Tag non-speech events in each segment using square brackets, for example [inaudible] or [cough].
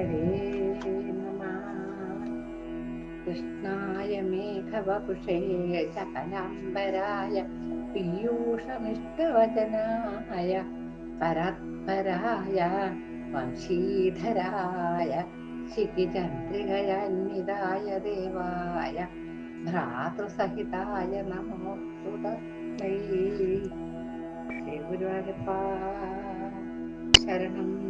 हरे नमः कृष्णाय मेघवपुषे सकलाम्बराय पीयूषमिष्टवचनाय परात्पराय वंशीधराय क्षितिचन्द्रिगयान्विदाय देवाय भ्रातृसहिताय नमो सुतस्मै। श्रीगुरुवारप्पा शरणम्।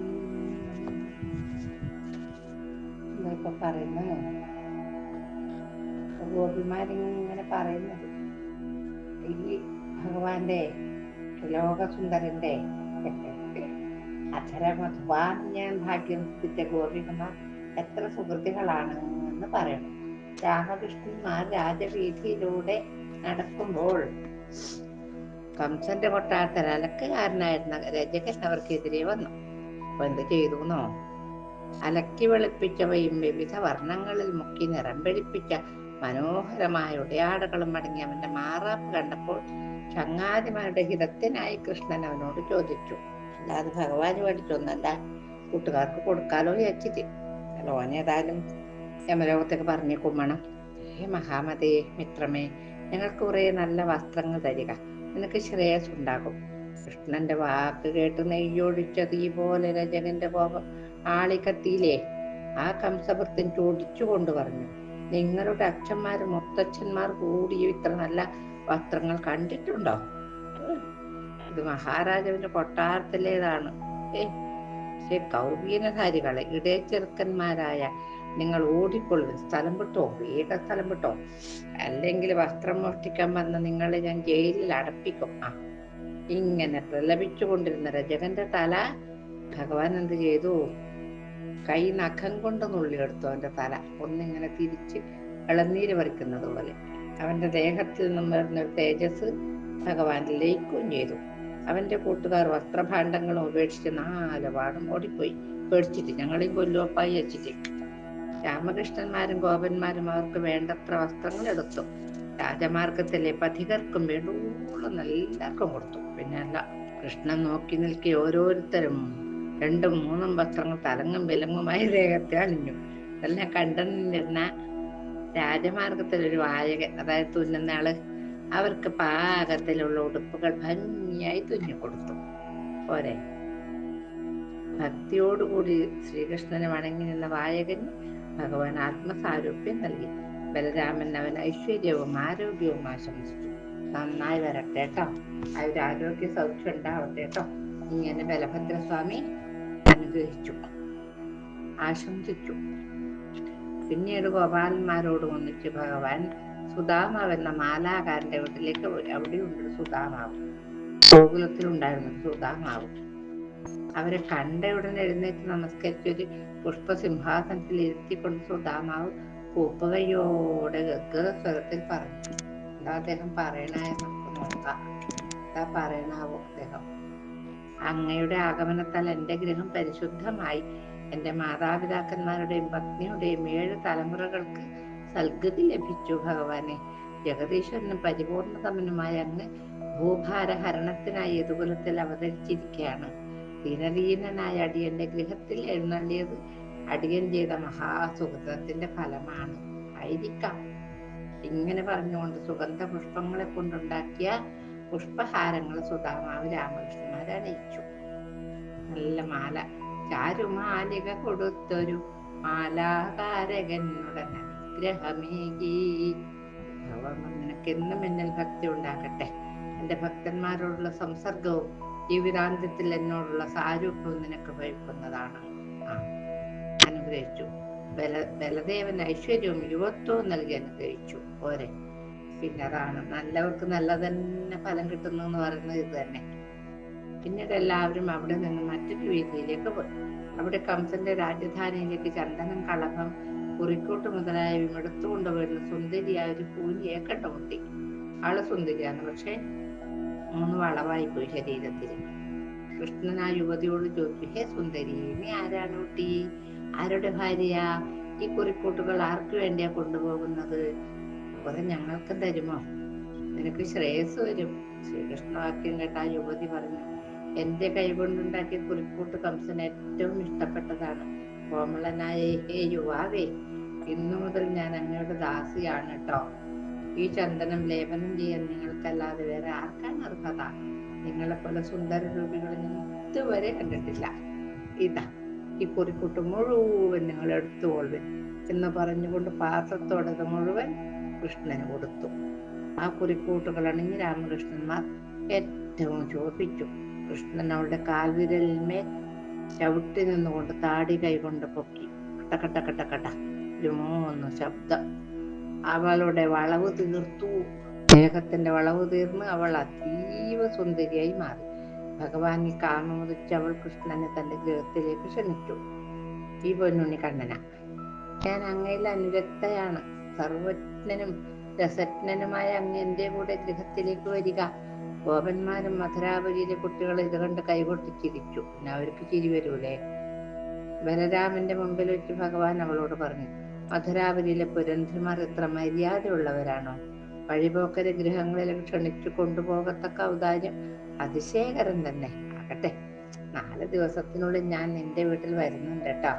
ശരണം ഇതൊക്കെ പറയുന്നത് ഗോപിമാരിങ്ങനെ പറയുന്നത്. ഈ ഭഗവാന്റെ ലോകസുന്ദരന്റെ [laughs] അധരമധുവാൻ ഞാൻ ഭാഗ്യം സിദ്ധിച്ച ഗോപികമാർ എത്ര സുഹൃത്തുക്കളാണ് എന്ന് പറയണം. രാമകൃഷ്ണന്മാർ രാജവീതിയിലൂടെ നടക്കുമ്പോൾ കംസന്റെ കൊട്ടാരത്തിൽ അലക്കുകാരനായിരുന്ന രജകൻ അവർക്കെതിരെ വന്നു. അപ്പൊ എന്ത് ചെയ്തു എന്നോ അലക്കി വെളുപ്പിച്ചവയും വിവിധ വർണങ്ങളിൽ മുക്കി നിറം മനോഹരമായ ഉടയാടകളും അടങ്ങി അവന്റെ മാറാപ്പ് കണ്ടപ്പോൾ ചങ്ങാതിമാരുടെ ഹിതത്തിനായി കൃഷ്ണൻ അവനോട് ചോദിച്ചു. അല്ലാതെ ഭഗവാന് മേടിച്ചൊന്നല്ല. കൂട്ടുകാർക്ക് കൊടുക്കാലോ വിചാരിച്ചിട്ട്. ലോനേതായാലും യമലോകത്തേക്ക് പറഞ്ഞു കുമ്മണം. ഹേ മഹാമതേ മിത്രമേ ഞങ്ങൾക്ക് കുറെ നല്ല വസ്ത്രങ്ങൾ തരിക. നിനക്ക് ശ്രേയസ് ഉണ്ടാകും. കൃഷ്ണന്റെ വാക്ക് കേട്ട് നെയ്യൊഴിച്ച തീ പോലെ രജകന്റെ കോപം ആളിക്കത്തിയില്ലേ ആ കംസഭൃത്തൻ ചോദിച്ചു കൊണ്ട് പറഞ്ഞു നിങ്ങളുടെ അച്ഛന്മാർ മുത്തച്ഛന്മാർ കൂടി ഇത്ര നല്ല വസ്ത്രങ്ങൾ കണ്ടിട്ടുണ്ടോ? ഇത് മഹാരാജാവിന്റെ കൊട്ടാരത്തിലേതാണ്. പക്ഷേ കൗവീനധാരികളെ ഇടയച്ചെറുക്കന്മാരായ നിങ്ങൾ ഓടിക്കൊള്ളു സ്ഥലം വിട്ടോ വീട സ്ഥലം വിട്ടോ അല്ലെങ്കിൽ വസ്ത്രം മോഷ്ടിക്കാൻ വന്ന നിങ്ങളെ ഞാൻ ജയിലിൽ അടപ്പിക്കും. ആ ഇങ്ങനെ പ്രലപിച്ചു കൊണ്ടിരുന്ന രജകന്റെ തല ഭഗവാൻ എന്ത് ചെയ്തു? കൈ നഖം കൊണ്ട് നുള്ളിയെടുത്തു അവന്റെ തല. ഒന്നിങ്ങനെ തിരിച്ച് ഇളനീര് പറിക്കുന്നത് പോലെ. അവന്റെ ദേഹത്തിൽ നിന്നും വരുന്ന തേജസ് ഭഗവാൻ ലയിക്കുകയും ചെയ്തു അവന്റെ കൂട്ടുകാർ വസ്ത്രഭാണ്ഡങ്ങളും ഉപേക്ഷിച്ച് നാലപാടും ഓടിപ്പോയി. പേടിച്ചിട്ട് ഞങ്ങളെയും കൊല്ലുവപ്പായി വെച്ചിട്ട്. രാമകൃഷ്ണന്മാരും ഗോപന്മാരും അവർക്ക് വേണ്ടത്ര വസ്ത്രങ്ങൾ എടുത്തു. രാജമാർഗത്തിലെ പഥികർക്കും വേണ്ടൂളം എല്ലാവർക്കും കൊടുത്തു. പിന്നെ അല്ല കൃഷ്ണൻ നോക്കി നിൽക്കി ഓരോരുത്തരും രണ്ടും മൂന്നും വസ്ത്രങ്ങൾ തലങ്ങും വിലങ്ങുമായി ദേഹത്തെ അണിഞ്ഞു. ഇതെല്ലാം കണ്ടെന്നിരുന്ന രാജമാർഗത്തിൽ ഒരു വായകൻ അതായത് തുന്നുന്നയാൾ അവർക്ക് പാകത്തിലുള്ള ഉടുപ്പുകൾ ഭംഗിയായി തുന്നി കൊടുത്തു പോരെ. ഭക്തിയോടുകൂടി ശ്രീകൃഷ്ണനെ വണങ്ങി നിന്ന വായകൻ ഭഗവാൻ ആത്മസാരൂപ്യം നൽകി. ബലരാമൻ അവൻ ഐശ്വര്യവും ആരോഗ്യവും ആശംസിച്ചു. നന്നായി വരട്ടെ കേട്ടോ. അവരാരോഗ്യ സൗഖ്യം ഉണ്ടാവട്ടെ കേട്ടോ. ഇങ്ങനെ ബലഭദ്രസ്വാമി അനുഗ്രഹിച്ചു. ആശംസിച്ചു. പിന്നീട് ഗോപാലന്മാരോട് ഒന്നിച്ച് ഭഗവാൻ സുധാമാവ് എന്ന മാലാകാരന്റെ വീട്ടിലേക്ക് പോയി. അവിടെയുണ്ട് സുധാമാവ്. ഗോകുലത്തിലുണ്ടായിരുന്നു സുധാമാവ്. അവരെ കണ്ട ഉടനെ എഴുന്നേറ്റ് നമസ്കരിച്ചൊരു പുഷ്പസിംഹാസനത്തിൽ ഇരുത്തിക്കൊണ്ട് സുധാമാവ് കൂപ്പകയോടെ സ്വരത്തിൽ പറഞ്ഞു. എന്താ അദ്ദേഹം പറയണ? നമുക്ക് നോക്കാം എന്താ പറയണാവോ? അദ്ദേഹം അങ്ങയുടെ ആഗമനത്താൽ എന്റെ ഗൃഹം പരിശുദ്ധമായി. എന്റെ മാതാപിതാക്കന്മാരുടെയും പത്നിയുടെയും ഏഴ് തലമുറകൾക്ക് സൽഗതി ലഭിച്ചു ഭഗവാനെ. ജഗദീശ്വരനും പരിപൂർണതമനുമായ അങ്ങ് ഭൂഭാരഹരണത്തിനായി യദുകുലത്തിൽ അവതരിച്ചിരിക്കുകയാണ്. ദീനദീനനായ അടിയന്റെ ഗൃഹത്തിൽ എഴുന്നള്ളിയത് അടിയൻ ചെയ്ത മഹാസുഹൃതത്തിന്റെ ഫലമാണ്. ആയിരിക്കാം. ഇങ്ങനെ പറഞ്ഞുകൊണ്ട് സുഗന്ധ പുഷ്പങ്ങളെ കൊണ്ടുണ്ടാക്കിയ പുഷ്പഹാരങ്ങൾ സുധാമാവ് രാമകൃഷ്ണന്മാരെ അണിയിച്ചു നല്ല മാല. ചാരുമാലിക കൊടുത്തൊരു മാലാകാരകനുടൻ അനുഗ്രഹമേകി. ഭഗവാൻ നിനക്ക് എന്നും എന്നിൽ ഭക്തി ഉണ്ടാക്കട്ടെ എന്റെ ഭക്തന്മാരോടുള്ള സംസർഗവും ജീവിതാന്ത്യത്തിൽ എന്നോടുള്ള സാരൂപ്യവും നിനക്ക് ഭയക്കുന്നതാണ് ആ അനുഗ്രഹിച്ചു. ബല ബലദേവൻ ഐശ്വര്യവും യുവത്വവും നൽകി അനുഗ്രഹിച്ചു. പോരെ. പിന്നെ അതാണ് നല്ലവർക്ക് നല്ലതന്നെ ഫലം കിട്ടുന്നു എന്ന് പറയുന്നത് ഇത് തന്നെ. പിന്നീട് എല്ലാവരും അവിടെ നിന്ന് മറ്റൊരു വീതിയിലേക്ക് പോയി. അവിടെ കംസന്റെ രാജധാനിയിലേക്ക് ചന്ദനം കളഭം കുറിക്കോട്ട് മുതലായ എടുത്തുകൊണ്ടുവരുന്ന സുന്ദരിയായ ഒരു പൂനിയെ കണ്ടുമുട്ടി. ആൾ സുന്ദരിയാണ് പക്ഷെ മൂന്ന് വളവായി പോയി ശരീരത്തിൽ കൃഷ്ണൻ ആ യുവതിയോട് ചോദിച്ചു ഹേ സുന്ദരി നീ ആരാണ് കുട്ടി? ആരുടെ ഭാര്യ ഈ കുറിക്കൂട്ടുകൾ ആർക്ക് വേണ്ടിയാ കൊണ്ടുപോകുന്നത്? കുറെ ഞങ്ങൾക്ക് തരുമോ? നിനക്ക് ശ്രേയസ് വരും. ശ്രീകൃഷ്ണവാക്യം കേട്ട ആ യുവതി പറഞ്ഞു എന്റെ കൈകൊണ്ടുണ്ടാക്കിയ കുറിക്കൂട്ട് കംസന് ഏറ്റവും ഇഷ്ടപ്പെട്ടതാണ്. കോമളനായ ഹേ യുവാവേ ഇന്നു മുതൽ ഞാൻ അങ്ങയുടെ ദാസിയാണ് കേട്ടോ ഈ ചന്ദനം ലേപനം ചെയ്യാൻ നിങ്ങൾക്കല്ലാതെ വേറെ ആർക്കാണ് അർഹത? നിങ്ങളെ പോലെ സുന്ദര രൂപികളെ ഞാൻ ഇതുവരെ കണ്ടിട്ടില്ല. ഇതാ ഈ കുറിക്കൂട്ട് മുഴുവൻ നിങ്ങൾ എടുത്തുകൊള്ളു എന്ന് പറഞ്ഞുകൊണ്ട് പാത്രത്തോടെ മുഴുവൻ കൃഷ്ണന് കൊടുത്തു. ആ കുറിക്കൂട്ടുകൾ അണിഞ്ഞ് രാമകൃഷ്ണന്മാർ ഏറ്റവും ചോദിച്ചു കൃഷ്ണൻ അവളുടെ കാൽവിരലിന്മേൽ ചവിട്ടി നിന്നുകൊണ്ട് താടി കൈകൊണ്ട് പൊക്കി. കട്ട കട്ട കട്ട കട്ട. ഒരു മൂന്ന് ശബ്ദം. അവളുടെ വളവ് തീർത്തു. ദേഹത്തിന്റെ വളവ് തീർന്ന് അവൾ അതീവ സുന്ദരിയായി മാറി. ഭഗവാൻ ഈ കാമമുദിച്ച് അവൾ കൃഷ്ണനെ തന്റെ ഗൃഹത്തിലേക്ക് ക്ഷണിച്ചു. ഈ പൊന്നുണ്ണി കണ്ണന. ഞാൻ അങ്ങയിൽ അനുരക്തയാണ്. സർവജ്ഞനും രസജ്ഞനുമായ അങ്ങ് എന്റെ കൂടെ ഗൃഹത്തിലേക്ക് വരിക. ഗോപന്മാരും മധുരാപുരിയിലെ കുട്ടികൾ ഇത് കണ്ട് കൈകൊട്ടി ചിരിച്ചു. പിന്നെ അവർക്ക് ചിരി വരൂലേ? ബലരാമന്റെ മുമ്പിൽ വെച്ച് ഭഗവാൻ അവളോട് പറഞ്ഞു മധുരാപുരിയിലെ പുരന്ധ്രമാർ എത്ര മര്യാദയുള്ളവരാണോ? വഴിപോക്കരെ ഗൃഹങ്ങളിൽ ക്ഷണിച്ചു കൊണ്ടുപോകത്തക്ക ഔദാര്യം അതിശയകരം തന്നെ. ആകട്ടെ നാല് ദിവസത്തിനുള്ളിൽ ഞാൻ നിന്റെ വീട്ടിൽ വരുന്നുണ്ട് കേട്ടോ.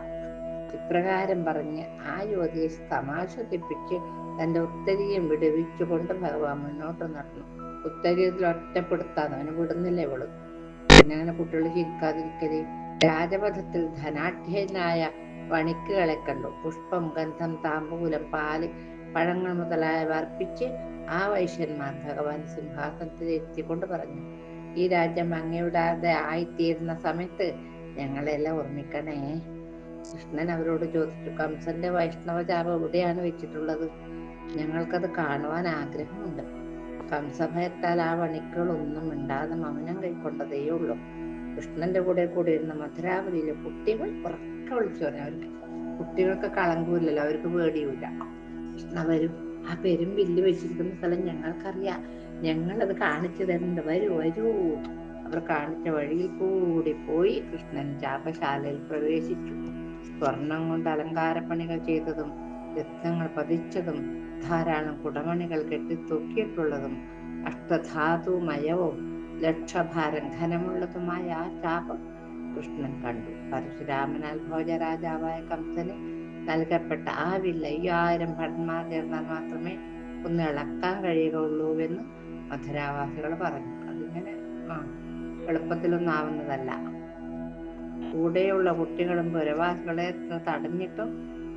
ഇപ്രകാരം പറഞ്ഞ് ആ യുവതിയെ തമാശത്തിപ്പിച്ച് തന്റെ ഉത്തരിയും വിടുവിച്ചുകൊണ്ട് ഭഗവാൻ മുന്നോട്ട് നടന്നു. ഉത്തരീയത്തിൽ ഒറ്റപ്പെടുത്താതെ അവനെ വിടുന്നില്ല ഇവൾ. പിന്നെ അങ്ങനെ കുട്ടികൾ ചിരിക്കാതിരിക്കൽ. രാജപഥത്തിൽ ധനാഢ്യനായ വണിക്കുകളെ കണ്ടു. പുഷ്പം ഗന്ധം താമ്പൂലം പാൽ പഴങ്ങൾ മുതലായവ അർപ്പിച്ച് ആ വൈശ്യന്മാർ ഭഗവാൻ സിംഹാസനത്തിൽ എത്തിക്കൊണ്ട് പറഞ്ഞു ഈ രാജ്യം അങ്ങയുടെ ആയിത്തീരുന്ന സമയത്ത് ഞങ്ങളെല്ലാം ഓർമ്മിക്കണേ. കൃഷ്ണൻ അവരോട് ചോദിച്ചു കംസന്റെ വൈഷ്ണവ ചാപ എവിടെയാണ് വെച്ചിട്ടുള്ളത്? ഞങ്ങൾക്കത് കാണുവാൻ ആഗ്രഹമുണ്ട്. കംസഭയത്താൽ ആ വണിക്കളൊന്നും മിണ്ടാതെ മൗനം കൈക്കൊണ്ടതേ ഉള്ളൂ കൃഷ്ണന്റെ കൂടെ കൂടെ ഇരുന്ന മധുരാവതിയിലെ കുട്ടികൾ ഉറക്കെ വിളിച്ചു പറഞ്ഞു അവർക്ക് കുട്ടികൾക്ക് കളങ്കൂല്ലല്ലോ അവർക്ക് പേടിയൂല കൃഷ്ണ വരും. ആ പെരും വില്ല് വെച്ചിരിക്കുന്ന സ്ഥലം ഞങ്ങൾക്കറിയാം. ഞങ്ങളത് കാണിച്ചു തരുന്നുണ്ട് വരൂ വരൂ. അവർ കാണിച്ച വഴിയിൽ കൂടി പോയി കൃഷ്ണൻ ചാപശാലയിൽ പ്രവേശിച്ചു. സ്വർണം കൊണ്ട് അലങ്കാരപ്പണികൾ ചെയ്തതും രത്നങ്ങൾ പതിച്ചതും ധാരാളം കുടമണികൾ കെട്ടിത്തൂക്കിയിട്ടുള്ളതും അഷ്ടധാതുമയവും ലക്ഷഭാരം ഘനമുള്ളതുമായ ആ ചാപം കൃഷ്ണൻ കണ്ടു. പരശുരാമനാൽ ഭോജരാജാവായ കംസന് നൽകപ്പെട്ട ആ വില്ല അയ്യായിരം ഭടന്മാർ ചേർന്നാൽ മാത്രമേ ഒന്ന് ഇളക്കാൻ കഴിയുകയുള്ളൂവെന്ന് മധുരാവാസികൾ പറഞ്ഞു. അതിങ്ങനെ ആ എളുപ്പത്തിലൊന്നും ആവുന്നതല്ല. കൂടെയുള്ള കുട്ടികളും പുരവാസികളെ തടഞ്ഞിട്ടും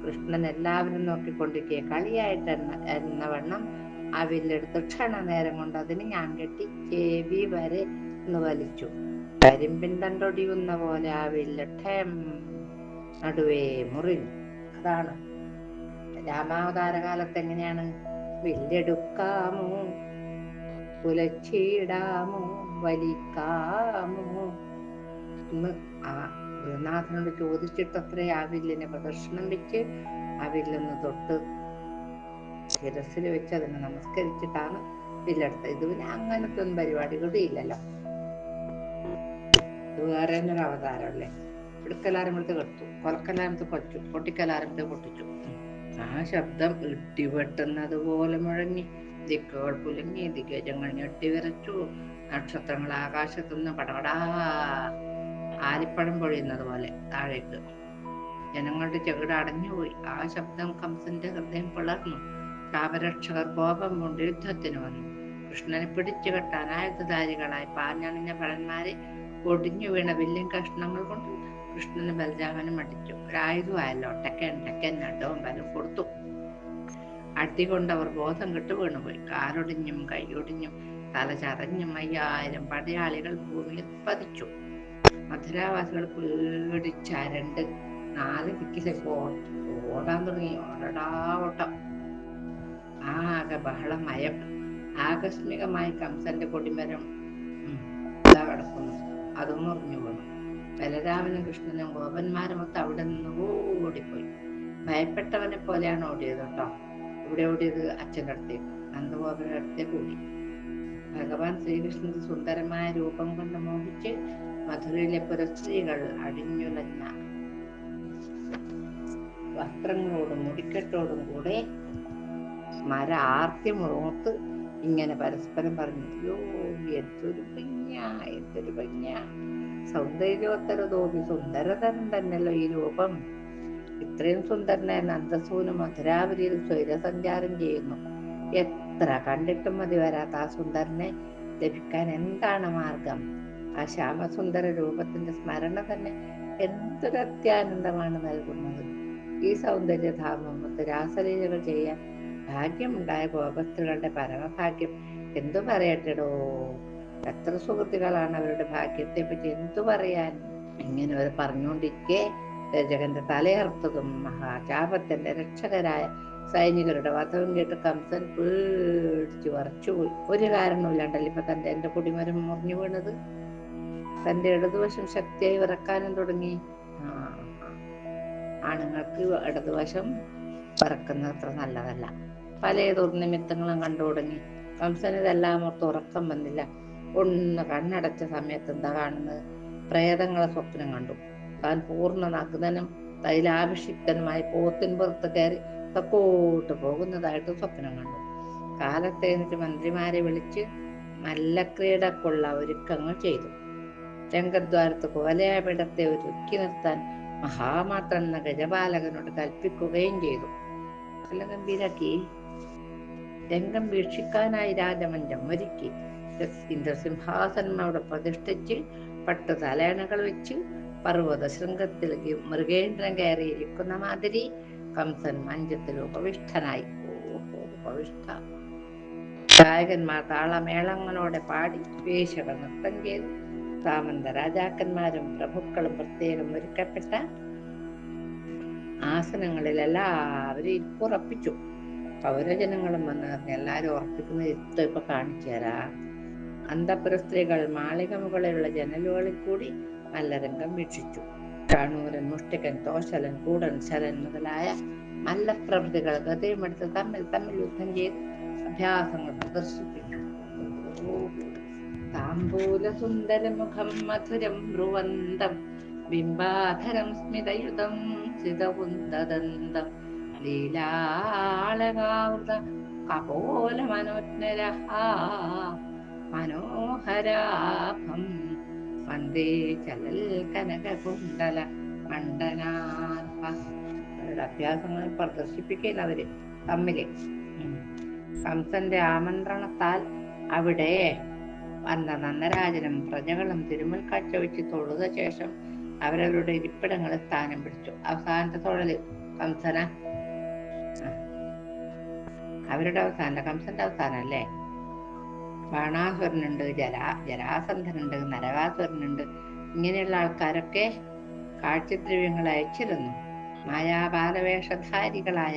കൃഷ്ണൻ എല്ലാവരും നോക്കിക്കൊണ്ടിരിക്കുക. കളിയായിട്ട് എന്ന എന്ന വണ്ണം ആ വില്ലെടുത്ത് ക്ഷണനേരം കൊണ്ട് അതിന് ഞാൻ കെട്ടി ചെവി വരെ ഒന്ന് വലിച്ചു. കരിമ്പിൻ തണ്ടൊടിയുന്ന പോലെ ആ വില്ല് ഠേം നടുവേ മുറിഞ്ഞു. അതാണ്. രാമാവതാര കാലത്ത് എങ്ങനെയാണ് വില്ലെടുക്കാമോ? കുലച്ചിടാമോ വലിക്കാമോ? എന്ന് ആ ഗുരുനാഥനോട് ചോദിച്ചിട്ടത്രേ ആ വില്ലിനെ പ്രദർശനം വെച്ച് ആ വില്ലൊന്ന് തൊട്ട് ശിരസിൽ വെച്ച് അതിനെ നമസ്കരിച്ചിട്ടാണ് വില്ലെടുത്തത്. ഇത് പിന്നെ അങ്ങനത്തെ ഒന്നും പരിപാടികളും ഇല്ലല്ലോ. ഇത് വേറെ ഒരു അവതാരമല്ലേ എടുക്കലാരമ്പഴത്ത് കെട്ടു. കൊലക്കലാരമ്പത്ത് കൊച്ചു. പൊട്ടിക്കലാരമ്പത്ത് പൊട്ടിച്ചു. ആ ശബ്ദം ഇടിവെട്ടുന്നത് പോലെ മുഴങ്ങി. ദിക്കുകൾ പുലുങ്ങി ദിഗ്ഗജങ്ങൾ ഞെട്ടിവിറച്ചു നക്ഷത്രങ്ങൾ ആകാശത്തുനിന്ന് പടപടാ ആലിപ്പഴം പൊഴിയുന്നത് പോലെ താഴേക്ക്. ജനങ്ങളുടെ ചെകിട് അടഞ്ഞുപോയി. ആ ശബ്ദം കംസന്റെ ഹൃദയം പിളർന്നു. ശാപരക്ഷകർ കോപം കൊണ്ട് യുദ്ധത്തിന് വന്നു. കൃഷ്ണനെ പിടിച്ചു കെട്ടാൻ ആയുധധാരികളായി പാഞ്ഞണിഞ്ഞ ഭടന്മാരെ ഒടിഞ്ഞു വീണ വില്ലൻ കഷ്ണങ്ങൾ കൊണ്ട് കൃഷ്ണന് ബലരാമനും അടിച്ചു. ഒരായുധമായല്ലോ ടെക്കൻ ടെക്കൻ നടവും ബലം കൊടുത്തു. അടികൊണ്ട് അവർ ബോധം കെട്ടു വീണുപോയി. കാലൊടിഞ്ഞും കൈയൊടിഞ്ഞും തല ചതഞ്ഞും അയ്യായിരം പടയാളികൾ ഭൂമിയിൽ പതിച്ചു. മധുരാവാസികൾ പേടിച്ചരണ്ട് നാല് ദിക്കിലേക്ക് ഓടാൻ തുടങ്ങി. ഓടടാ ഓട്ടം. ആകെ ബഹളമയം ആകസ്മികമായി കംസന്റെ കൊടിമരം കിടക്കുന്നു അതും മുറിഞ്ഞു വീണു ബലരാമനും കൃഷ്ണനും ഗോപന്മാരും ഒത്ത് അവിടെ നിന്ന് ഓടിപ്പോയി. ഭയപ്പെട്ടവനെ പോലെയാണ് ഓടിയത് കേട്ടോ. ഇവിടെ ഓടിയത് അച്ഛന്റെ അടുത്തേക്ക്. നന്ദഗോപന്റെ അടുത്തേക്ക് ഓടി. ഭഗവാൻ ശ്രീകൃഷ്ണന്റെ സുന്ദരമായ രൂപം കൊണ്ട് മോഹിച്ച് മധുരയിലെ പുരസ്ത്രീകൾ അടിഞ്ഞുലഞ്ഞ വസ്ത്രങ്ങളോടും മുടിക്കെട്ടോടും കൂടെ മര ആർത്തിമുളോത്ത് ഇങ്ങനെ പരസ്പരം പറഞ്ഞു എന്തൊരു ഭംഗിയ എന്തൊരു ഭംഗിയ. സൗന്ദര്യോത്തര തോപി സുന്ദരതരം തന്നെയല്ലോ ഈ രൂപം. ഇത്രയും സുന്ദരനായ നന്ദസൂന് മധുരാപുരിയിൽ സ്വൈരസഞ്ചാരം ചെയ്യുന്നു. എത്ര കണ്ടിട്ടും മതി വരാത്ത ആ സുന്ദരനെ ലഭിക്കാൻ എന്താണ് മാർഗം? ആ ശ്യാമസുന്ദര രൂപത്തിന്റെ സ്മരണ തന്നെ എന്തൊരു അത്യാനന്ദമാണ് നൽകുന്നത്. ഈ സൗന്ദര്യധാമത്ത് രാസലീലകൾ ചെയ്യാൻ ഭാഗ്യമുണ്ടായ ഗോപസ്ത്രീകളുടെ പരമഭാഗ്യം എന്തു പറയട്ടെടോ? എത്ര സുഹൃത്തുക്കളാണ് അവരുടെ ഭാഗ്യത്തെ പറ്റി എന്തു പറയാൻ? ഇങ്ങനെ അവർ പറഞ്ഞുകൊണ്ടിരിക്കെ രചകന്റെ തലയർത്തതും മഹാചാപത്തിന്റെ രക്ഷകരായ സൈനികരുടെ വധവും കേട്ട് കംസൻ പേടിച്ചു വറച്ചുപോയി ഒരു കാരണമില്ലാണ്ടല്ലോ ഇപ്പൊ തന്റെ എന്റെ കുടിമരം മുറിഞ്ഞു വീണത്? തന്റെ ഇടതുവശം ശക്തിയായി വിറക്കാനും തുടങ്ങി. ആണുങ്ങൾക്ക് ഇടതുവശം വിറക്കുന്നത് അത്ര നല്ലതല്ല. പല ദുർനിമിത്തങ്ങളും കണ്ടു തുടങ്ങി. കംസന് ഇതെല്ലാം ഓർത്ത് ഉറക്കം വന്നില്ല. ഒന്ന് കണ്ണടച്ച സമയത്ത് എന്താ കാണുന്നത്? പ്രേതങ്ങളെ സ്വപ്നം കണ്ടു. താൻ പൂർണ നഗ്നനും തൈലാഭിഷിക്തനുമായി പോത്തിൻ പുറത്ത് കയറി തെക്കോട്ട് പോകുന്നതായിട്ട് സ്വപ്നം കണ്ടു. കാലത്തെ എന്നിട്ട് മന്ത്രിമാരെ വിളിച്ച് മല്ലക്രീഡക്കുള്ള ഒരുക്കങ്ങൾ ചെയ്തു. രംഗദ്വാരത്ത് കോലയാപിടത്തെ ഒരുക്കി നിർത്താൻ മഹാമാത്രൻ എന്ന ഗജപാലകനോട് കൽപ്പിക്കുകയും ചെയ്തു. ഗംഭീരാക്കി രംഗം വീക്ഷിക്കാനായി രാജമഞ്ചം ഒരുക്കി. ഇന്ദ്രസിംഹാസനം പ്രതിഷ്ഠിച്ച് പട്ട് തലേണകൾ വെച്ച് പർവത ശൃംഗത്തിൽ മൃഗേന്ദ്രൻ കയറിയിരിക്കുന്ന മാതിരി കംസൻ മഞ്ചത്തിൽ ഉപവിഷ്ടനായി ഉപവിഷ്ട ഗായകന്മാർ താളമേളങ്ങളോടെ പാടി വേശകൾ നൃത്തം ചെയ്തു. സാമന്ത രാജാക്കന്മാരും പ്രഭുക്കളും പ്രത്യേകം ഒരുക്കപ്പെട്ട ആസനങ്ങളിൽ എല്ലാവരും ഇരിപ്പുറപ്പിച്ചു പൗരജനങ്ങളും വന്ന് എല്ലാവരും ഉറപ്പിക്കുന്ന ഇരുത്തം ഇപ്പൊ കാണിച്ചു തരാം അന്തപുര സ്ത്രീകൾ മാളിക മുകളിലുള്ള ജനലുകളിൽ കൂടി നല്ല രംഗം വീക്ഷിച്ചു. കണ്ണൂരൻ മുഷ്ടിക്കൻ തോശലൻ കൂടൻ ശരൻ മുതലായ മല്ലപ്രവൃത്തികൾ ഗതയുമെടുത്ത് തമ്മിൽ തമ്മിൽ യുദ്ധം ചെയ്ത് അഭ്യാസങ്ങൾ പ്രദർശിപ്പിച്ചു. താമ്പൂല സുന്ദരമുഖം മധുരം ബ്രുവന്തം ബിംബാധരം സ്മിതയുതം സിതവുന്തദന്തം ലീലാളകാവൃത കപോല മനോജ്ഞര മനോഹരാഭം വന്ദേ ചലൽ കനകകുണ്ടല മണ്ഡനാർഹ അവരുടെ അഭ്യാസങ്ങൾ പ്രദർശിപ്പിക്കില്ല അവർ തമ്മിൽ. കംസന്റെ ആമന്ത്രണത്താൽ അവിടെ വന്ന നന്ദരാജനും പ്രജകളും തിരുമുൽ കാഴ്ച വെച്ച് തൊഴുത ശേഷം അവരവരുടെ ഇരിപ്പിടങ്ങളിൽ സ്ഥാനം പിടിച്ചു. അവസാനത്തെ തൊഴൽ കംസന. അവരുടെ അവസാനം കംസന്റെ അവസാനം അല്ലേ? ബാണാസുരനുണ്ട് ജരാ ജരാസന്ധനുണ്ട് നരകാസുരനുണ്ട്. ഇങ്ങനെയുള്ള ആൾക്കാരൊക്കെ കാഴ്ചദ്രവ്യങ്ങൾ അയച്ചിരുന്നു. മായാബാലവേഷധാരികളായ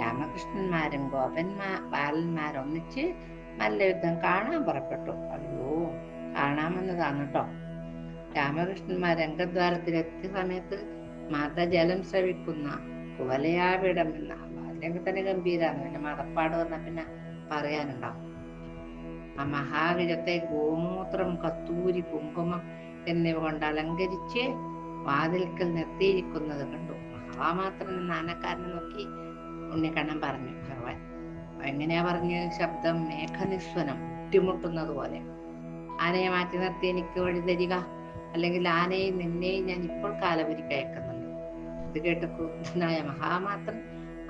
രാമകൃഷ്ണന്മാരും ഗോപന്മാ ബാലന്മാരൊന്നിച്ച് നല്ല യുദ്ധം കാണാൻ പുറപ്പെട്ടു. അയ്യോ കാണാമെന്നതാണ് കേട്ടോ രാമകൃഷ്ണന്മാർ രംഗദ്വാരത്തിലെത്തിയ സമയത്ത് മതജലം ശ്രവിക്കുന്ന കുവലയാവിടം എന്ന അല്ലെങ്കിൽ തന്നെ ഗംഭീരാണ്. പിന്നെ മതപ്പാട് പറഞ്ഞാൽ പിന്നെ പറയാനുണ്ടാവും. ആ മഹാവിജത്തെ ഗോമൂത്രം കത്തൂരി കുങ്കുമം എന്നിവ കൊണ്ട് അലങ്കരിച്ച് വാതിൽക്കൽ നിർത്തിയിരിക്കുന്നത് കണ്ടു. മഹാമാത്രം എന്ന ആനക്കാരനെ നോക്കി ഉണ്ണിക്കണ്ണൻ പറഞ്ഞു ഭഗവാൻ എങ്ങനെയാ പറഞ്ഞ് ശബ്ദം മേഘനിസ്വനം മുട്ടിമുട്ടുന്നത് പോലെ. ആനയെ മാറ്റി നിർത്തി എനിക്ക് വഴി തരിക. അല്ലെങ്കിൽ ആനയെ നിന്നെയും ഞാൻ ഇപ്പോൾ കാലപുരിക്ക് അയക്കുന്നുണ്ട്. ഇത് കേട്ട് ക്രുദ്ധനായ മഹാമാത്രൻ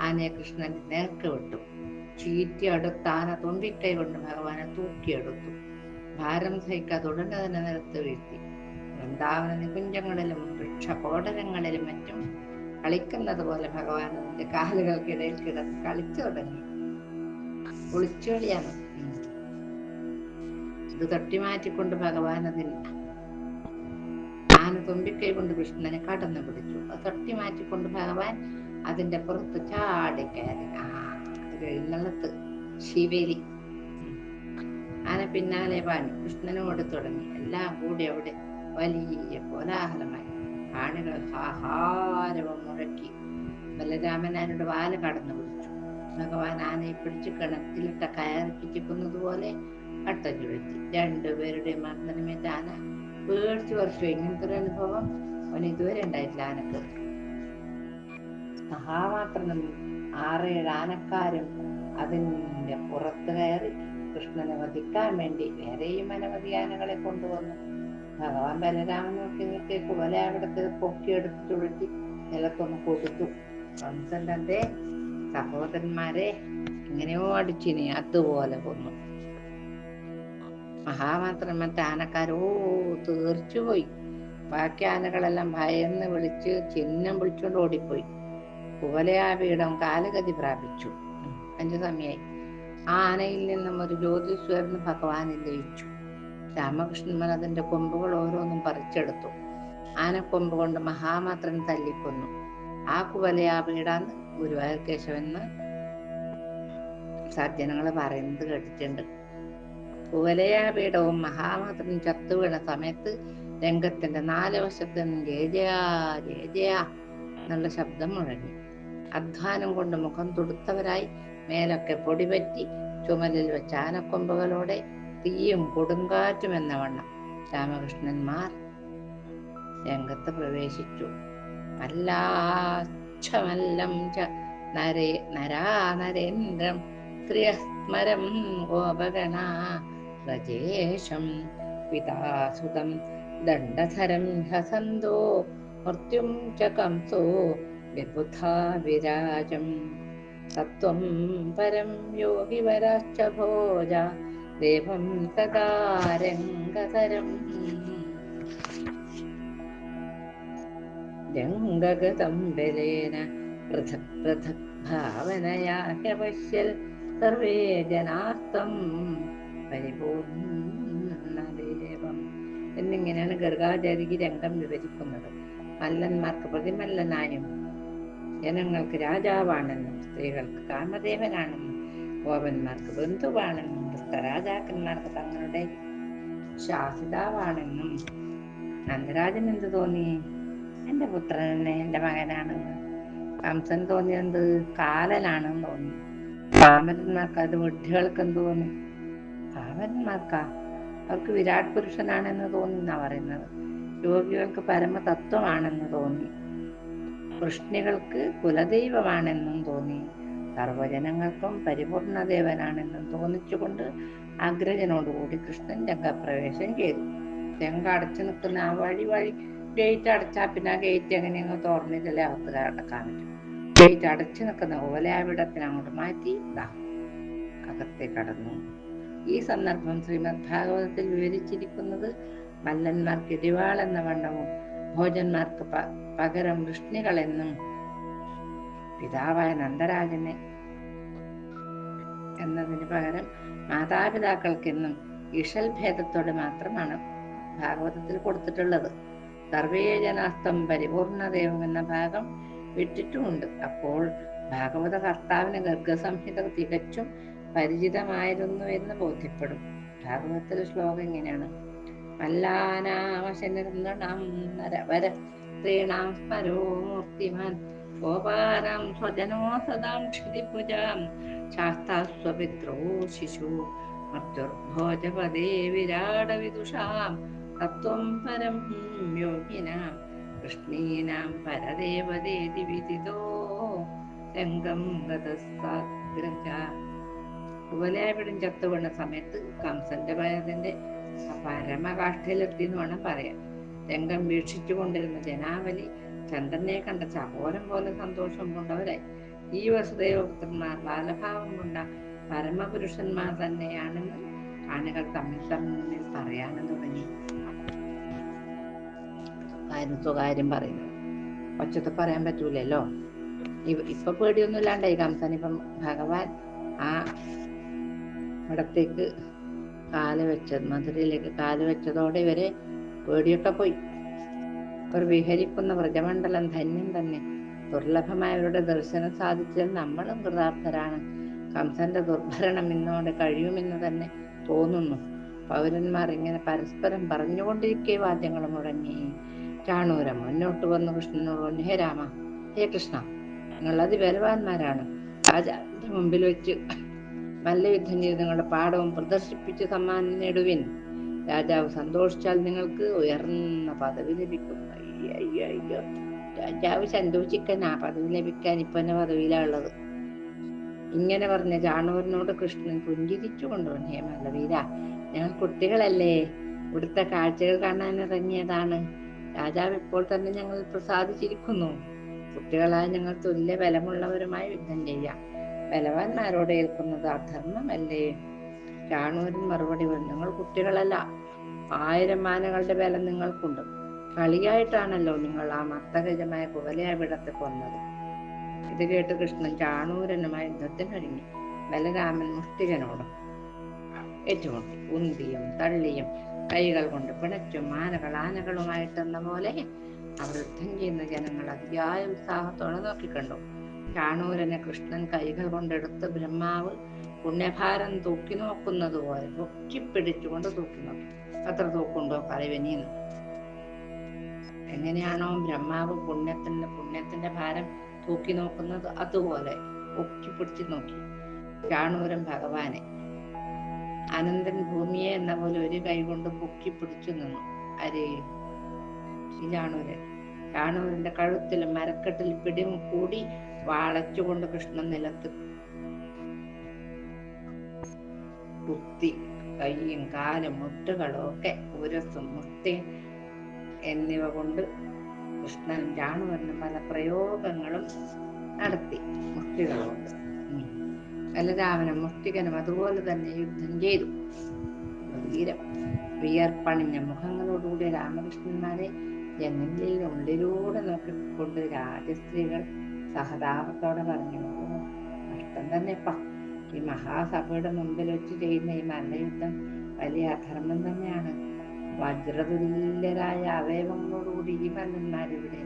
ആനയെ കൃഷ്ണന്റെ നേർക്ക് വിട്ടു. ചീറ്റി അടുത്ത് ആന തുമ്പിക്കൈ കൊണ്ട് ഭഗവാനെ തൂക്കിയെടുത്തു. ഭാരം സഹിക്കാതെ ഉടനെ തന്നെ നിലത്ത് വീഴ്ത്തി. വൃന്ദാവന നികുഞ്ചങ്ങളിലും വൃക്ഷകോടരങ്ങളിലും മറ്റും കളിക്കുന്നത് പോലെ ഭഗവാൻ അതിന്റെ കാലുകൾക്കിടയിൽ കിടന്ന് കളിച്ചു തുടങ്ങി. ഒളിച്ചുകളിയാണ് ഉം. ഇത് തട്ടിമാറ്റിക്കൊണ്ട് ഭഗവാൻ അതില്ല ആന തുമ്പിക്കൈ കൊണ്ട് കൃഷ്ണനെ കടന്നു പിടിച്ചു. അത് തട്ടി മാറ്റിക്കൊണ്ട് ഭഗവാൻ അതിന്റെ പുറത്ത് ചാടി കയറി. ആ എഴുന്നള്ളത്ത് ശിവേലി. ആന പിന്നാലെ പാഞ്ഞു. കൃഷ്ണനോട് തുടങ്ങി. എല്ലാം കൂടി അവിടെ വലിയ കോലാഹലമായി. ആണികൾ ഹാഹാരവം മുഴക്കി ബലരാമനാരുടെ വാൽ കടന്നു ഭഗവാൻ ആനയെ പിടിച്ച് കിണറ്റിലിട്ട കയറിപ്പിച്ചിക്കുന്നത് പോലെ അട്ട ചുഴറ്റി രണ്ടുപേരുടെ മർദ്ദനമേറ്റ് ആന പേടിച്ചു വർഷം ഇങ്ങനത്തെ ഒരു അനുഭവം അവൻ ഇതുവരെ ഉണ്ടായിട്ടില്ല ആനക്ക്. മഹാമാത്രനും ആറേഴ് ആനക്കാരും അതിന്റെ പുറത്ത് കയറി കൃഷ്ണനെ വധിക്കാൻ വേണ്ടി വേറെയും അനവധി ആനകളെ കൊണ്ടുവന്നു. ഭഗവാൻ ബലരാമൻ നോക്കി നിൽക്കേക്കു വല അവിടത്തെ പൊക്കിയെടുത്ത് ചുഴറ്റി നിലത്തൊന്ന് കൊടുത്തു കംസൻ സഹോദരന്മാരെ എങ്ങനെയോ അടിച്ചിനി അതുപോലെ കൊന്നു. മഹാമാത്രം മറ്റേ ആനക്കാരോ തീർച്ചുപോയി ബാക്കി ആനകളെല്ലാം ഭയന്ന് വിളിച്ച് ചിഹ്നം വിളിച്ചുകൊണ്ട് ഓടിപ്പോയി. കുവലയാപീഠം കാലഗതി പ്രാപിച്ചു. അഞ്ചു സമയായി. ആ ആനയിൽ നിന്നും ഒരു ജ്യോതിസ്വരന് ഭഗവാനിൽ ലയിച്ചു. രാമകൃഷ്ണന്മാർ അതിന്റെ കൊമ്പുകൾ ഓരോന്നും പറിച്ചെടുത്തു. ആനക്കൊമ്പ് കൊണ്ട് മഹാമാത്രൻ തല്ലിക്കൊന്നു. ആ കുവലയാ കുവലയാപീഠാന്ന് ഗുരുവായൂർ കേശവെന്ന് സജ്ജനങ്ങൾ പറയുന്നത് കേട്ടിട്ടുണ്ട്. കുവലയാപീഠവും മഹാമാത്രൻ ചത്തുവീണ സമയത്ത് രംഗത്തിന്റെ നാല് വശത്ത് നിന്നും ജയ ജയ ജയ ജയ എന്നുള്ള ശബ്ദം മുഴങ്ങി. അധ്വാനം കൊണ്ട് മുഖം തുടുത്തവരായി മേലൊക്കെ പൊടിപറ്റി ചുമലിൽ വെച്ച ആനക്കൊമ്പുകളോടെ തീയും കൊടുങ്കാറ്റും എന്ന വണ്ണം രാമകൃഷ്ണന്മാർ രംഗത്ത് പ്രവേശിച്ചു. മല്ലാച്ഛമല്ലം ച നരേ നരാ നരേന്ദ്രം സ്ത്രിയസ്മരം ഗോപഗണ വ്രജേശം പിതാസുതം ദണ്ഡധരം ഹസന്തോ മൃത്യും ച കംസോ വിബുധാ വിരാജം. തത്വം പരം യോഗിവരാശ്ച ഭോജ ദേവം തഥാ രംഗതരം രംഗഗതം പൃഥക് പൃഥക് ഭാവനയാ ഹ്യപശ്യൽ സർവേ ജനാസ്തം പരിപൂർണദേവം. എന്നിങ്ങനെയാണ് ഗർഗാചാരിക്ക് രംഗം വിവരിക്കുന്നത് മല്ലന്മാർക്ക് പ്രതിമല്ലനായും ജനങ്ങൾക്ക് രാജാവാണെന്നും സ്ത്രീകൾക്ക് കാമദേവനാണെന്നും ഗോപന്മാർക്ക് ബന്ധുവാണെന്നും രാജാക്കന്മാർക്ക് തങ്ങളുടെ ശാസിതാവാണെന്നും. നന്ദരാജൻ എന്ത് തോന്നി? എന്റെ പുത്രൻ തന്നെ എന്റെ മകനാണെന്ന് കംസൻ തോന്നിയത് കാലനാണെന്ന് തോന്നി. കാമരന്മാർക്ക് അത് വിഡ്ഢികൾക്ക് എന്ത് തോന്നി? കാമരന്മാർക്കാ? അവർക്ക് വിരാട് പുരുഷനാണെന്ന് തോന്നി എന്നാ പറയുന്നത്. യോഗികൾക്ക് പരമതത്വമാണെന്ന് തോന്നി. വൃഷ്ണികൾക്ക് കുലദൈവമാണെന്നും തോന്നി. സർവജനങ്ങൾക്കും പരിപൂർണദേവനാണെന്നും തോന്നിച്ചുകൊണ്ട് അഗ്രജനോടുകൂടി കൃഷ്ണൻ രംഗപ്രവേശം ചെയ്തു. രംഗ അടച്ചു നിൽക്കുന്ന ആ വഴി വഴി ഗേറ്റ് അടച്ചാ പിന്നെ ഗേറ്റ് എങ്ങനെയെന്ന് തുറന്നിട്ടല്ലേ അകത്ത് കടക്കാൻ പറ്റും. ഗേറ്റ് അടച്ചു നിൽക്കുന്ന പോലെ ആ വിടത്തിന് അങ്ങോട്ട് മാറ്റി ഇതാ. അകത്തെ കടന്നു. ഈ സന്ദർഭം ശ്രീമദ് ഭാഗവതത്തിൽ വിവരിച്ചിരിക്കുന്നത് മല്ലന്മാർക്ക് ഇടിവാൾ എന്ന വണ്ണവും ഭോജന്മാർക്ക് പകരം വൃഷ്ണികളെന്നും പിതാവായ നന്ദരാജനെ എന്നതിന് പകരം മാതാപിതാക്കൾക്കെന്നും ഇഷൽ ഭേദത്തോടെ മാത്രമാണ് ഭാഗവതത്തിൽ കൊടുത്തിട്ടുള്ളത്. സർവേജനാസ്തം പരിപൂർണദേവം എന്ന ഭാഗം വിട്ടിട്ടുമുണ്ട്. അപ്പോൾ ഭാഗവത കർത്താവിന് ഗർഗസംഹിത തികച്ചും പരിചിതമായിരുന്നു എന്ന് ബോധ്യപ്പെടും. ഭാഗവതത്തിലെ ശ്ലോകം ഇങ്ങനെയാണ്. മല്ലാനാമശനിർന്ദണം നരവര സ്ത്രീണാം സ്മരോ മൂർത്തിമാൻ ഗോപാരാം സ്വജനോ സദാം ക്ഷിതിപുജാം. ശാസ്താസ്വപിത്രോ ശിശു. മർത്തുർഭോജപദേ വിരാട വിദുഷാം തത്വം പരം യോഗിനാം കൃഷ്ണീനാം പരദേവതേതി വിദിതോ രംഗം ഗതസാഗ്രജ കുവലയാവിടും ചത്തുവീണ സമയത്ത് കംസന്റെ ഭയത്തിന്റെ പരമകാഷ്ഠയിലെത്തി എന്ന് വേണം പറയാം രംഗം വീക്ഷിച്ചു കൊണ്ടിരുന്ന ജനാവലി ചന്ദ്രനെ കണ്ട ചകോരം പോലെ സന്തോഷം കൊണ്ടവരായി. ഈ വസുദേവപുത്രന്മാർ ബാലഭാവം കൊണ്ട പരമപുരുഷന്മാർ തന്നെയാണെന്ന് കാണികൾ തമ്മിൽ തമ്മിൽ പറയാനും തുടങ്ങി. കാര്യം സ്വകാര്യം പറയുന്നത് ഒച്ചത്തെ പറയാൻ പറ്റൂലല്ലോ? ഇപ്പൊ പേടിയൊന്നും ഇല്ലാണ്ടായി കംസൻ ഇപ്പം ഭഗവാൻ ആ ഇവിടത്തേക്ക് കാൽ വെച്ചത് മധുരയിലേക്ക് കാൽ വെച്ചതോടെ ഇവരെ പേടിയൊക്കെ പോയി. അവർ വിഹരിക്കുന്ന വ്രജമണ്ഡലം ധന്യം തന്നെ. ദുർലഭമായവരുടെ ദർശനം സാധിച്ചതിൽ നമ്മളും കൃതാർത്ഥരാണ്. കംസന്റെ ദുർഭരണം ഇന്നോടെ കഴിയുമെന്ന് തന്നെ തോന്നുന്നു. പൗരന്മാർ ഇങ്ങനെ പരസ്പരം പറഞ്ഞുകൊണ്ടിരിക്കെ വാദ്യങ്ങൾ മുഴങ്ങി. ചാണൂരം മുന്നോട്ട് വന്ന് കൃഷ്ണനോട് പറഞ്ഞു ഹേ രാമ ഹേ കൃഷ്ണ നിങ്ങൾ അതിബലവാന്മാരാണ് രാജാവിന്റെ മുമ്പിൽ വെച്ച് മല്ലയുദ്ധം ചെയ്ത് നിങ്ങളുടെ പാഠവും പ്രദർശിപ്പിച്ച് സമ്മാനം നേടുവിൻ. രാജാവ് സന്തോഷിച്ചാൽ നിങ്ങൾക്ക് ഉയർന്ന പദവി ലഭിക്കും. അയ്യോ അയ്യോ രാജാവ് സന്തോഷിക്കാൻ പദവി ലഭിക്കാൻ ഇപ്പൊ എന്നെ പദവിയിലാ ഉള്ളത്. ഇങ്ങനെ പറഞ്ഞ ജാണൂരനോട് കൃഷ്ണൻ പുഞ്ചിരിച്ചു കൊണ്ടുവന്നു ഹേ മല്ലവീര ഞങ്ങൾ കുട്ടികളല്ലേ. ഇവിടുത്തെ കാഴ്ചകൾ കാണാൻ ഇറങ്ങിയതാണ്. രാജാവ് ഇപ്പോൾ തന്നെ ഞങ്ങൾ പ്രസാദിച്ചിരിക്കുന്നു. കുട്ടികളായ ഞങ്ങൾ തുല്യ ബലമുള്ളവരുമായി യുദ്ധം ചെയ്യാം. ബലവാന്മാരോട് ഏൽക്കുന്നത് അധർമ്മമല്ലേ? രാണൂരൻ മറുപടി പറഞ്ഞു നിങ്ങൾ കുട്ടികളല്ല. ആയിരം ആനകളുടെ ബലം നിങ്ങൾക്കുണ്ട്. കളിയായിട്ടാണല്ലോ നിങ്ങൾ ആ മത്തഗജമായ കുവലയ വിടത്തെ കൊന്നത്. ഇത് കേട്ട് കൃഷ്ണൻ ചാണൂരനുമായി യുദ്ധത്തിനൊരുങ്ങി ബലരാമൻ മുഷ്ടികനോട് ഏറ്റുമുട്ടി ഉന്തിയും തള്ളിയും കൈകൾ കൊണ്ട് പിണച്ചും ആനകൾ ആനകളുമായിട്ടെന്ന പോലെ അവർ യുദ്ധം ചെയ്യുന്ന ജനങ്ങൾ അതിയായ ഉത്സാഹത്തോടെ നോക്കിക്കണ്ടു. ചാണൂരനെ കൃഷ്ണൻ കൈകൾ കൊണ്ടെടുത്ത് ബ്രഹ്മാവ് പുണ്യഭാരം തൂക്കി നോക്കുന്നത് പോലെ പൊക്കിപ്പിടിച്ചുകൊണ്ട് തൂക്കി നോക്കി. അത്ര തൂക്കുണ്ടോ പറയുവനീന്ന് എങ്ങനെയാണോ ബ്രഹ്മാവ് പുണ്യത്തിന്റെ പുണ്യത്തിന്റെ ഭാരം തൂക്കി നോക്കുന്നത് അതുപോലെ പൊക്കിപ്പിടിച്ച് നോക്കി. ചാണൂരൻ ഭഗവാനെ അനന്തൻ ഭൂമിയെ എന്ന പോലെ ഒരു കൈകൊണ്ട് പൊക്കി പിടിച്ചു നിന്നു അരേ ചാണൂരൻ ചാണൂരിന്റെ കഴുത്തിൽ മരക്കെട്ടിൽ പിടിയും കൂടി വാളച്ചുകൊണ്ട് കൃഷ്ണൻ നിലത്ത് കുത്തി കൈയും കാലും മുട്ടുകളും ഒക്കെ ഉരസും മുത്തി എന്നിവ കൊണ്ട് കൃഷ്ണൻ ചാണൂരിന് പല പ്രയോഗങ്ങളും നടത്തി. മുഷ്ടികളുണ്ട് ബലരാമനും മുഷ്ടികനും അതുപോലെ തന്നെ യുദ്ധം ചെയ്തു. ഗംഭീരം. വിയർപ്പണിഞ്ഞ മുഖങ്ങളോടുകൂടി രാമകൃഷ്ണന്മാരെ ജനങ്ങളിൽ ഉള്ളിലൂടെ നോക്കിക്കൊണ്ട് രാജസ്ത്രീകൾ സഹതാപത്തോടെ പറഞ്ഞു നഷ്ടം തന്നെപ്പാ ഈ മഹാസഭയുടെ മുമ്പിൽ വെച്ച് ചെയ്യുന്ന ഈ മല്ലയുദ്ധം വലിയ അധർമ്മം തന്നെയാണ്. വജ്രതുല്യരായ അവയവങ്ങളോടുകൂടി ഈ മല്ലന്മാരിവിടെ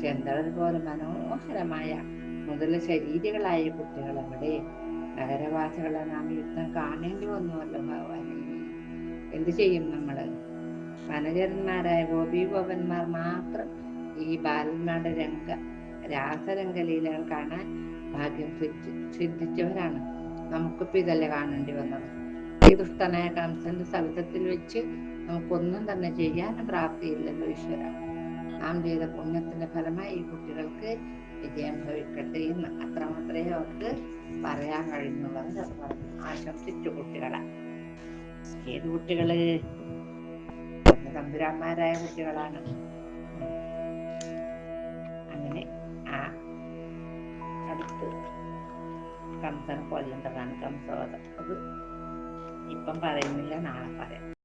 ചെന്തളൽ പോലെ മനോഹരമായ മുതല ശരീരികളായ കുട്ടികൾ അവിടെ നഗരവാസികളെ നാം യുദ്ധം കാണേണ്ടി വന്നുവല്ലോ ഭഗവാനെ. എന്ത് ചെയ്യും നമ്മൾ? വനചരന്മാരായ ഗോപീഗോപന്മാർ മാത്രം ഈ ബാലന്മാരുടെ രംഗ രാസരംഗലീലകൾ കാണാൻ ഭാഗ്യം സിദ്ധി- സിദ്ധിച്ചവരാണ്. നമുക്കിപ്പോ ഇതല്ലേ കാണേണ്ടി വന്നത്? ഈ ദുഷ്ടനായ കംസന്റെ സവിധത്തിൽ വെച്ച് നമുക്കൊന്നും തന്നെ ചെയ്യാൻ പ്രാപ്തിയില്ലല്ലോ ഈശ്വര. നാം ചെയ്ത പുണ്യത്തിന്റെ ഫലമായി ഈ കുട്ടികൾക്ക് വിജയം ഭവിക്കട്ടെ എന്ന് അത്രമാത്രമേ അവർക്ക് പറയാൻ കഴിയുന്നുള്ളത്. ആശംസിച്ചു കുട്ടികളെ. ഏത് കുട്ടികൾ? തമ്പുരാന്മാരായ കുട്ടികളാണ്. അങ്ങനെ ആ അടുത്ത് കംസനെ കൊല്ലേണ്ടതാണ് കംസവധം അത് ഇപ്പം പറയുന്നില്ല നാളെ പറയാം.